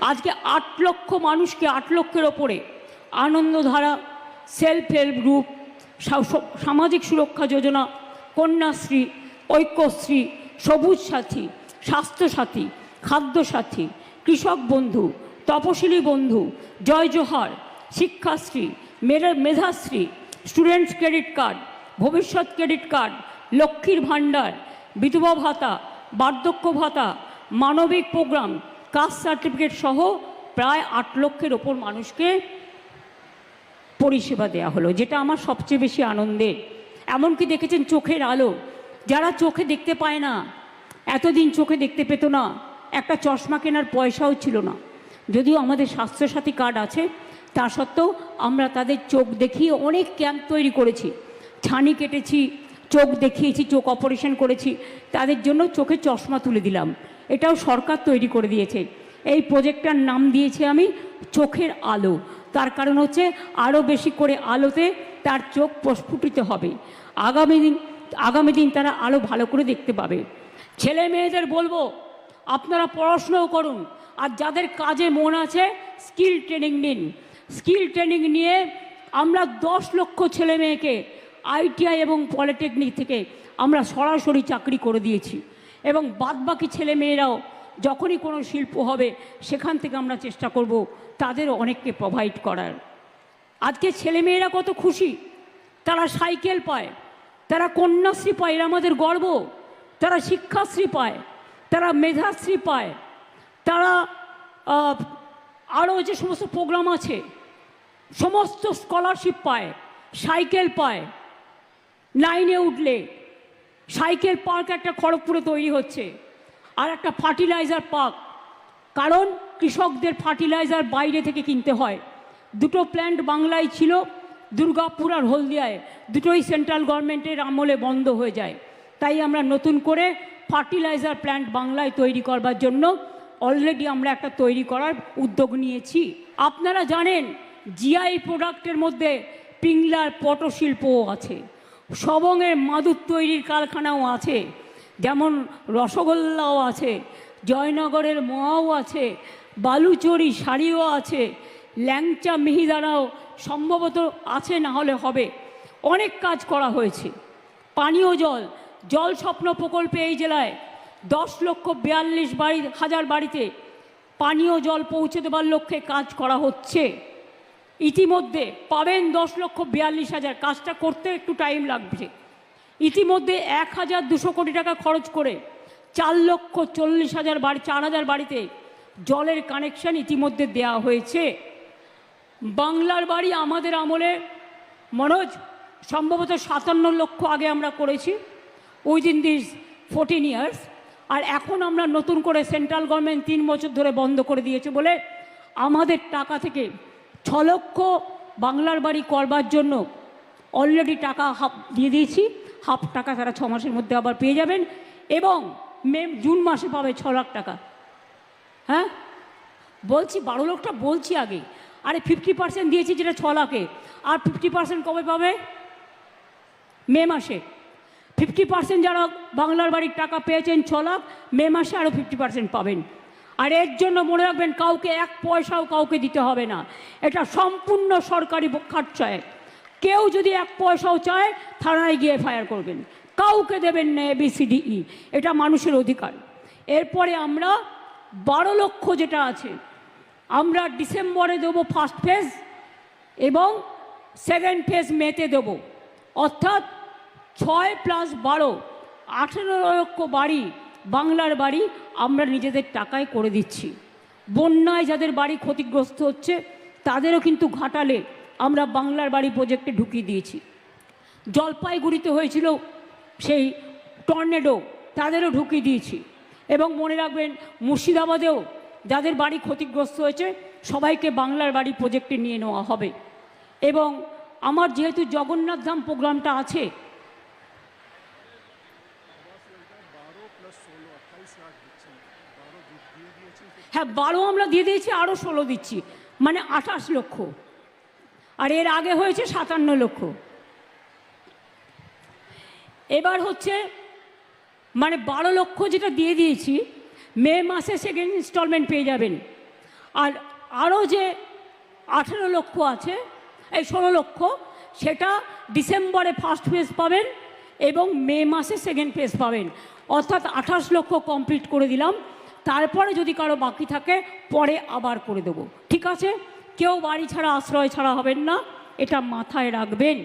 আজকে আট লক্ষ মানুষকে, আট লক্ষের ওপরে আনন্দধারা সেলফ হেল্প গ্রুপ সামাজিক সুরক্ষা যোজনা, কন্যাশ্রী, ঐক্যশ্রী, সবুজ সাথী স্বাস্থ্যসাথী খাদ্যসাথী কৃষক বন্ধু, তপশিলি বন্ধু, জয় জোহার, শিক্ষাশ্রী, মেধা- Medhashree students credit card Bhabishyat credit card লক্ষ্মীর ভাণ্ডার, বিধবা ভাতা, বার্ধক্য ভাতা, মানবিক প্রোগ্রাম কাস্ট সার্টিফিকেট সহ প্রায় আট লক্ষের ওপর মানুষকে পরিষেবা দেওয়া হলো, যেটা আমার সবচেয়ে বেশি আনন্দের। এমনকি দেখেছেন চোখের আলো। যারা চোখে দেখতে পায় না, এতদিন চোখে দেখতে পেত না, একটা চশমা কেনার পয়সাও ছিল না। যদিও আমাদের স্বাস্থ্যসাথী কার্ড আছে, তা সত্ত্বেও আমরা তাদের চোখ দেখিয়ে অনেক ক্যাম্প তৈরি করেছি। ছানি কেটেছি, চোখ দেখিয়েছি, চোখ অপারেশন করেছি। তাদের জন্য চোখে চশমা তুলে দিলাম। এটাও সরকার তৈরি করে দিয়েছে। এই প্রজেক্টটার নাম দিয়েছি আমি চোখের আলো। তার কারণ হচ্ছে আরও বেশি করে আলোতে তার চোখ প্রস্ফুটিত হবে। আগামী দিন আগামী দিন তারা আরও ভালো করে দেখতে পাবে। ছেলে মেয়েদের বলব, আপনারা পড়াশুনোও করুন। আর যাদের কাজে মন আছে, স্কিল ট্রেনিং নিন। স্কিল ট্রেনিং নিয়ে আমরা দশ লক্ষ ছেলে মেয়েকে আইটিআই এবং পলিটেকনিক থেকে আমরা সরাসরি চাকরি করে দিয়েছি। এবং বাদবাকি ছেলে মেয়েরাও যখনই কোনো শিল্প হবে, সেখান থেকে আমরা চেষ্টা করব তাদেরও অনেককে প্রোভাইড করার। আজকে ছেলেমেয়েরা কত খুশি। তারা সাইকেল পায়, তারা কন্যাশ্রী পায়, এরা আমাদের গর্ব। তারা শিক্ষাশ্রী পায়, তারা মেধাশ্রী পায়। তারা আরও যে সমস্ত প্রোগ্রাম আছে, সমস্ত স্কলারশিপ পায়, সাইকেল পায়। লাইনে উঠলে সাইকেল পার্ক একটা খড়গপুরে তৈরি হচ্ছে আর একটা ফার্টিলাইজার পার্ক। কারণ কৃষকদের ফার্টিলাইজার বাইরে থেকে কিনতে হয়। দুটো প্ল্যান্ট বাংলায় ছিল, দুর্গাপুর আর হলদিয়ায়। দুটোই সেন্ট্রাল গভর্নমেন্টের আমলে বন্ধ হয়ে যায়। তাই আমরা নতুন করে ফার্টিলাইজার প্ল্যান্ট বাংলায় তৈরি করবার জন্য অলরেডি আমরা একটা তৈরি করার উদ্যোগ নিয়েছি। আপনারা জানেন, জিআই প্রোডাক্টের মধ্যে পিংলার পটশিল্পও আছে। সবংয়ের মাদুর তৈরির কারখানাও আছে, যেমন রসগোল্লাও আছে, জয়নগরের মোয়াও আছে, বালুচরি শাড়িও আছে, ল্যাংচা মিহিদানাও সম্ভবত আছে না হলে হবে। অনেক কাজ করা হয়েছে। পানীয় জল জল স্বপ্ন প্রকল্পে এই জেলায় দশ লক্ষ বিয়াল্লিশ বাড়ি, হাজার বাড়িতে পানীয় জল পৌঁছে দেবার লক্ষ্যে কাজ করা হচ্ছে। ইতিমধ্যে পাবেন দশ লক্ষ বিয়াল্লিশ হাজার। কাজটা করতে একটু টাইম লাগবে। ইতিমধ্যে এক হাজার দুশো কোটি টাকা খরচ করে চার লক্ষ চল্লিশ হাজার বাড়ি, চার হাজার বাড়িতে জলের কানেকশন ইতিমধ্যে দেয়া হয়েছে। বাংলার বাড়ি আমাদের আমলে মনোজ, সম্ভবত সাতান্ন লক্ষ আগে আমরা করেছি উইদিন দিস ফোরটিন ইয়ার্স আর এখন আমরা নতুন করে সেন্ট্রাল গভর্নমেন্ট তিন বছর ধরে বন্ধ করে দিয়েছে বলে আমাদের টাকা থেকে ছ লক্ষ বাংলার বাড়ি করবার জন্য অলরেডি টাকা হাফ দিয়ে দিয়েছি। হাফ টাকা তারা ছ মাসের মধ্যে আবার পেয়ে যাবেন এবং মে, জুন মাসে পাবে ছ লাখ টাকা। হ্যাঁ? বলছি, বারো লক্ষটা বলছি আগে। আরে ফিফটি পার্সেন্ট দিয়েছি যেটা ছ লাখে। আর ফিফটি পার্সেন্ট কবে পাবে? মে মাসে। ফিফটি পার্সেন্ট যারা বাংলার বাড়ির টাকা পেয়েছেন ছ লাখ, মে মাসে আরও ফিফটি পার্সেন্ট পাবেন। আর এর জন্য মনে রাখবেন কাউকে এক পয়সাও কাউকে দিতে হবে না। এটা সম্পূর্ণ সরকারি খরচায় কেউ যদি এক পয়সাও চায়, থানায় গিয়ে ফায়ার করবেন। কাউকে দেবেন না এবিসিডিই এটা মানুষের অধিকার। এরপরে আমরা বারো লক্ষ যেটা আছে, আমরা ডিসেম্বরে দেবো ফার্স্ট ফেজ এবং সেকেন্ড ফেজ মেতে দেবো। অর্থাৎ ছয় প্লাস বারো, আঠেরো লক্ষ বাড়ি বাংলার বাড়ি আমরা নিজেদের টাকায় করে দিচ্ছি। বন্যায় যাদের বাড়ি ক্ষতিগ্রস্ত হচ্ছে, তাদেরও কিন্তু ঘাটালে আমরা বাংলার বাড়ি প্রজেক্টে ঢুকিয়ে দিয়েছি। জলপাইগুড়িতে হয়েছিল সেই টর্নেডো তাদেরও ঢুকিয়ে দিয়েছি। এবং মনে রাখবেন, মুর্শিদাবাদেও যাদের বাড়ি ক্ষতিগ্রস্ত হয়েছে, সবাইকে বাংলার বাড়ি প্রজেক্টে নিয়ে নেওয়া হবে। এবং আমার যেহেতু জগন্নাথ ধাম প্রোগ্রামটা আছে হ্যাঁ বারো আমরা দিয়ে দিয়েছি আরও ষোলো দিচ্ছি। মানে আঠাশ লক্ষ। আর এর আগে হয়েছে সাতান্ন লক্ষ। এবার হচ্ছে মানে বারো লক্ষ যেটা দিয়ে দিয়েছি, মে মাসে সেকেন্ড ইনস্টলমেন্ট পেয়ে যাবেন। আর আরও যে আঠেরো লক্ষ আছে, এই ষোলো লক্ষ, সেটা ডিসেম্বরে ফার্স্ট ফেজ পাবেন এবং মে মাসে সেকেন্ড ফেজ পাবেন। অর্থাৎ আঠাশ লক্ষ কমপ্লিট করে দিলাম। তারপরে যদি কারও বাকি থাকে, পরে আবার করে দেব। ঠিক আছে? কেউ বাড়ি ছাড়া, আশ্রয় ছাড়া হবেন না। এটা মাথায় রাখবেন।